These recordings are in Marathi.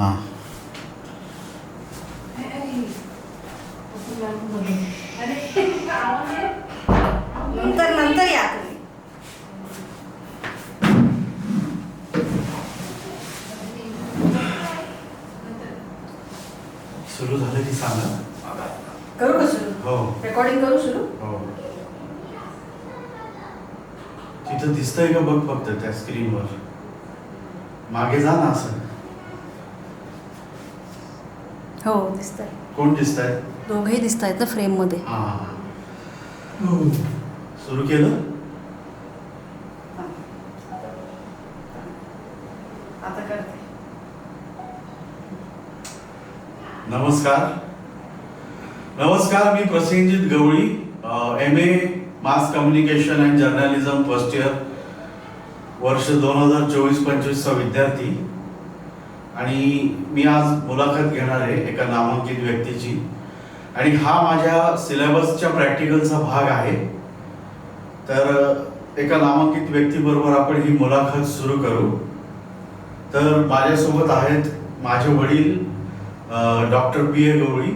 हां. नंतर नंतर या तुम्ही. सुरू झालं की सांगा. करू का सुरू? हो. रेकॉर्डिंग करू सुरू? हो. तिथं दिसतंय का बघ फक्त त्या स्क्रीनवर मागे जा ना असं. हो दिसतंय. कोण दिसत आहे दोघेही दिसत आहेत ना फ्रेममध्ये. हां सुरू केलं? आता करते. नमस्कार. नमस्कार मी Prasenjit Gawali M A mass communication and journalism first year वर्ष दोन हजार चोवीस पंचवीसचा विद्यार्थी. आणि मी आज मुलाखत घेणार आहे एका नामांकित व्यक्तीची. आणि हा माझ्या सिलेबसच्या प्रॅक्टिकलचा भाग आहे. तर एका नामांकित व्यक्तीबरोबर आपण ही मुलाखत सुरू करू. तर माझ्यासोबत आहेत माझे वडील doctor P A Gawali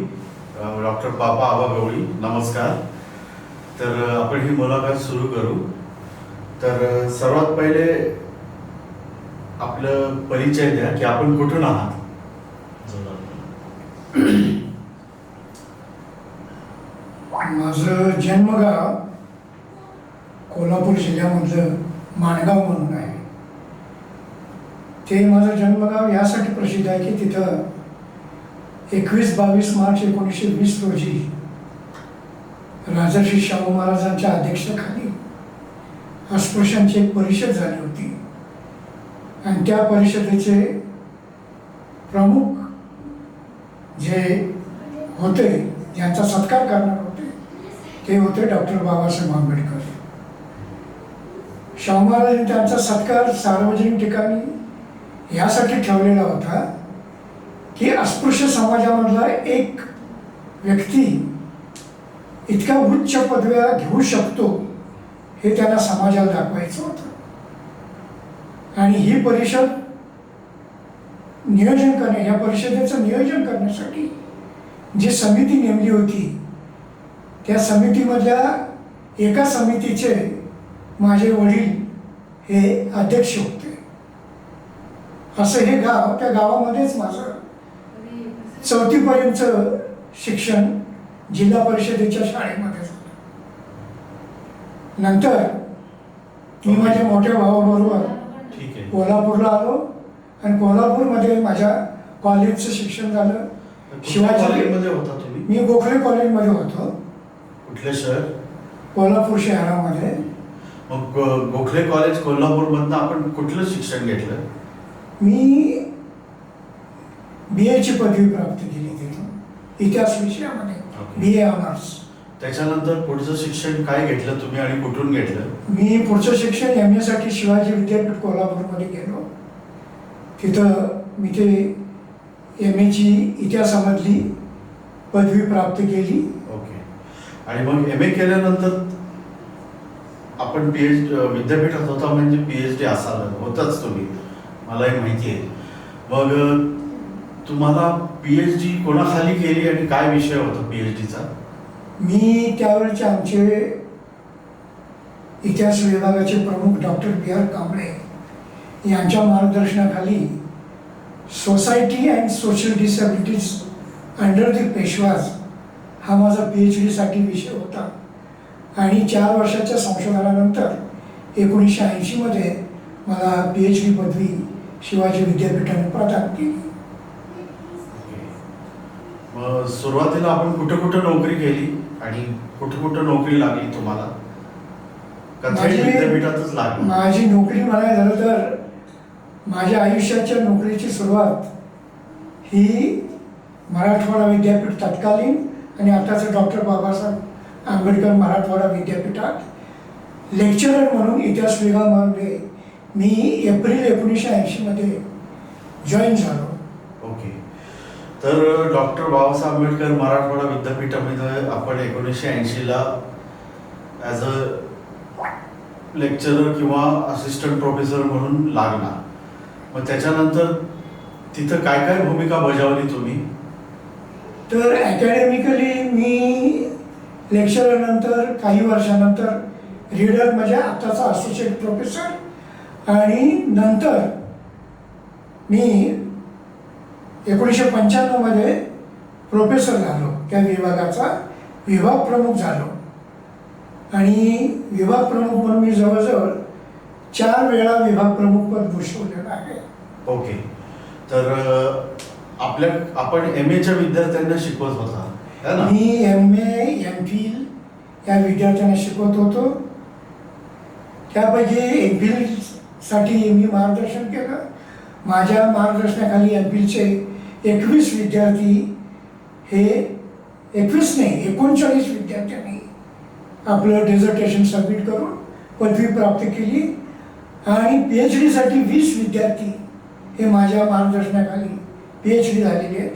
doctor Papa Aba Gawali. नमस्कार. तर आपण ही मुलाखत सुरू करू. तर सर्वात पहिले आपलं परिचय द्या की आपण कुठून आहात? माझं जन्मगाव कोल्हापूर जिल्ह्यामधलं माणगाव म्हणून आहे. ते माझं जन्मगाव यासाठी प्रसिद्ध आहे की तिथं एकवीस बावीस मार्च एकोणीसशे वीस रोजी राजर्षी शाहू महाराजांच्या अध्यक्षतेखाली अस्पृश्यांची एक परिषद झाली होती. आणि त्या परिषदेचे प्रमुख जे होते ज्यांचा सत्कार करणार होते ते होते डॉक्टर बाबासाहेब आंबेडकर. शाहू महाराजांनी त्यांचा सत्कार सार्वजनिक ठिकाणी यासाठी ठेवलेला होता की अस्पृश्य समाजामधला एक व्यक्ती इतक्या उच्च पदव्या घेऊ शकतो हे त्यांना समाजाला दाखवायचं होतं. आणि ही परिषद नियोजन करणे या परिषदेचं नियोजन करण्यासाठी जी समिती नेमली होती त्या समितीमधल्या एका समितीचे माझे वडील हे अध्यक्ष होते. असं हे गाव त्या गावामध्येच माझं चौथीपर्यंतचं शिक्षण जिल्हा परिषदेच्या शाळेमध्ये झालं. नंतर मी माझ्या मोठ्या भावाबरोबर कोल्हापूरला आलो आणि कोल्हापूरमध्ये माझ्या कॉलेजचं शिक्षण झालं. शिवाजी- कॉलेजमध्ये होता तुम्ही? मी गोखले कॉलेजमध्ये होतो. कुठले शहर कोल्हापूर शहरामध्ये. मग गोखले कॉलेज कोल्हापूरमधनं आपण कुठलं शिक्षण घेतलं? मी बी एची पदवी प्राप्त केली तिथून. इतिहास विषयामध्ये. B A honours. त्याच्यानंतर पुढचं शिक्षण काय घेतलं तुम्ही आणि कुठून घेतलं? मी पुढचं शिक्षण एम एसाठी शिवाजी विद्यापीठ कोल्हापूरमध्ये गेलो. तिथं मी ते एम एची इतिहासामधली पदवी प्राप्त केली. ओके. आणि मग एम ए केल्यानंतर आपण पी एच विद्यापीठात होता म्हणजे पी एच डी असाल होताच तुम्ही. मलाही माहिती आहे. मग तुम्हाला पी एच डी कोणाखाली केली आणि काय विषय होता पी एच डीचा मी त्यावेळेचे आमचे इतिहास विभागाचे प्रमुख डॉक्टर बी आर कांबळे यांच्या मार्गदर्शनाखाली society and social disabilities under the Peshwas हा माझा पी एच डीसाठी विषय होता. आणि चार वर्षाच्या संशोधनानंतर एकोणीसशे ऐंशीमध्ये मला पी एच डी पदवी शिवाजी विद्यापीठाने प्रदान केली. सुरुवातीला आपण कुठं कुठं नोकरी केली? आणि कुठं कुठं नोकरी लागली तुम्हाला? माझी- विद्यापीठातच लागली. माझी नोकरी म्हणायला झालं तर माझ्या आयुष्याच्या नोकरीची सुरुवात ही मराठवाडा विद्यापीठ तत्कालीन आणि आताचं डॉक्टर बाबासाहेब आंबेडकर मराठवाडा विद्यापीठात लेक्चरर म्हणून इतिहास विभागामध्ये मी एप्रिल एकोणीसशे ऐंशीमध्ये जॉईन झालो. तर डॉक्टर बाबासाहेब आंबेडकर मराठवाडा विद्यापीठामध्ये आपण एकोणीसशे ऐंशीला ॲज अ लेक्चरर किंवा असिस्टंट प्रोफेसर म्हणून लागला मग त्याच्यानंतर तिथं काय काय भूमिका बजावली तुम्ही? तर अकॅडमिकली मी लेक्चरनंतर काही वर्षानंतर रीडर म्हणजे आत्ताचा असोसिएट प्रोफेसर आणि नंतर मी एकोणीसशे पंच्याण्णवमध्ये प्रोफेसर झालो. त्या विभागाचा विभाग प्रमुख झालो. आणि विभाग प्रमुख म्हणून मी जवळजवळ चार वेळा विभाग प्रमुख पद भूषवलेलं आहे. ओके. तर आपल्या आपण एम एच्या विद्यार्थ्यांना शिकवत होता मी एम ए एम फिल या विद्यार्थ्यांना शिकवत होतो. त्यापैकी एम फिलसाठी मी मार्गदर्शन केलं. माझ्या मार्गदर्शनाखाली एम फिलचे एकवीस विद्यार्थी हे एकवीस नाही एकोणचाळीस विद्यार्थ्यांनी आपलं डेझर्टेशन सबमिट करून पदवी प्राप्त केली. आणि पी एच डीसाठी वीस विद्यार्थी हे माझ्या मार्गदर्शनाखाली पी एच डी झालेले आहेत.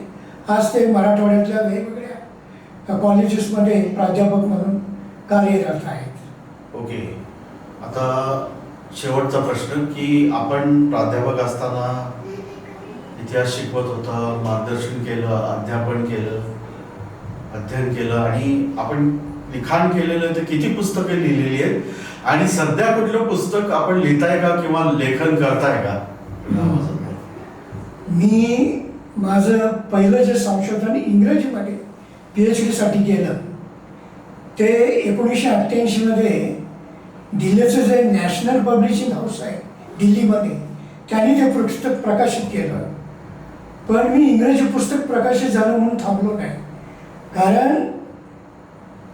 आज ते मराठवाड्यातल्या वेगवेगळ्या कॉलेजेसमध्ये प्राध्यापक म्हणून कार्यरत आहेत. ओके. आता शेवटचा प्रश्न की आपण प्राध्यापक असताना इतिहास शिकवत होता मार्गदर्शन केलं अध्यापन केलं अध्ययन केलं आणि आपण लिखाण केलेलं तर किती पुस्तकं लिहिलेली आहेत? आणि सध्या कुठलं पुस्तक आपण लिहिताय का किंवा लेखन करताय का? मी माझं पहिलं जे संशोधन इंग्रजीमध्ये पी एच डीसाठी केलं ते एकोणीसशे अठ्ठ्याऐंशीमध्ये दिल्लीचं जे नॅशनल पब्लिशिंग हाऊस आहे दिल्लीमध्ये त्यांनी ते पुस्तक प्रकाशित केलं. पण मी इंग्रजी पुस्तक प्रकाशित झालं म्हणून थांबलो नाही. कारण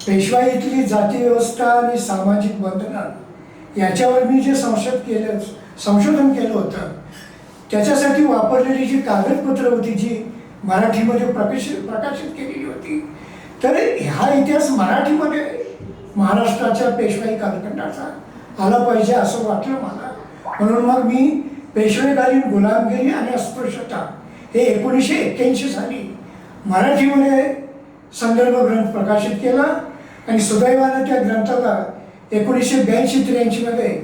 पेशवाईतली जाती व्यवस्था आणि सामाजिक बंधनं याच्यावर मी जे संशोध केलं संशोधन केलं होतं त्याच्यासाठी वापरलेली जी कागदपत्रं होती जी मराठीमध्ये प्रकाशित प्रकाशित केलेली होती तर हा इतिहास मराठीमध्ये महाराष्ट्राच्या पेशवाई कालखंडाचा आला पाहिजे असं वाटलं मला. म्हणून मग मी पेशवेकालीन गुलामगिरी आणि अस्पृश्यता हे एकोणीसशे एक्क्याऐंशी साली मराठीमध्ये संदर्भ ग्रंथ प्रकाशित केला आणि सुदैवानं त्या ग्रंथाला एकोणीसशे ब्याऐंशी त्र्याऐंशीमध्ये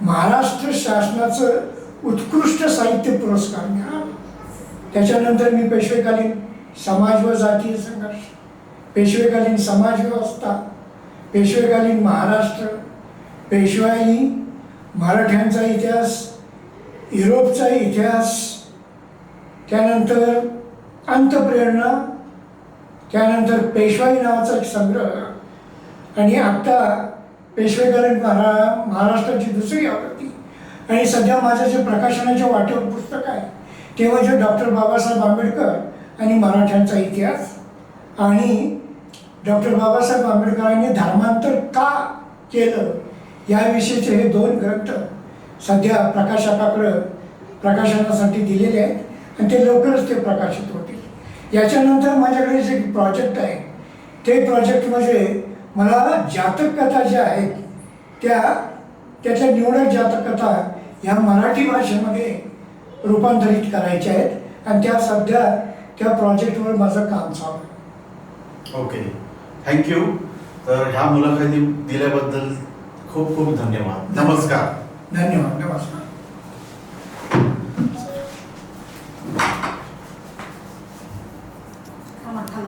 महाराष्ट्र शासनाचं उत्कृष्ट साहित्य पुरस्कार मिळाला. त्याच्यानंतर मी पेशवेकालीन समाज व जातीय संघर्ष पेशवेकालीन समाजव्यवस्था पेशवेकालीन महाराष्ट्र पेशवाई मराठ्यांचा इतिहास युरोपचा इतिहास त्यानंतर अंतप्रेरणा त्यानंतर पेशवाई नावाचा एक संग्रह. आणि आत्ता पेशवेकरण महारा महाराष्ट्राची दुसरी आवृत्ती. आणि सध्या माझं जे प्रकाशनाचे वाटेवर पुस्तक आहे ते म्हणजे डॉक्टर बाबासाहेब आंबेडकर आणि मराठ्यांचा इतिहास आणि डॉक्टर बाबासाहेब आंबेडकरांनी धर्मांतर का केलं याविषयीचे हे दोन ग्रंथ सध्या प्रकाशकाकडं प्रकाशनासाठी दिलेले आहेत. आणि ते लवकरच ते प्रकाशित होतील. याच्यानंतर माझ्याकडे जे प्रोजेक्ट आहे ते प्रोजेक्ट म्हणजे मला जातक कथा ज्या आहेत त्या त्यातल्या निवडक जातक कथा ह्या मराठी भाषेमध्ये रूपांतरित करायच्या आहेत आणि त्या सध्या त्या प्रोजेक्टवर माझं काम चालू आहे. ओके थँक्यू तर ह्या मुलाखती दिल्याबद्दल खूप खूप धन्यवाद. नमस्कार. धन्यवाद. नमस्कार.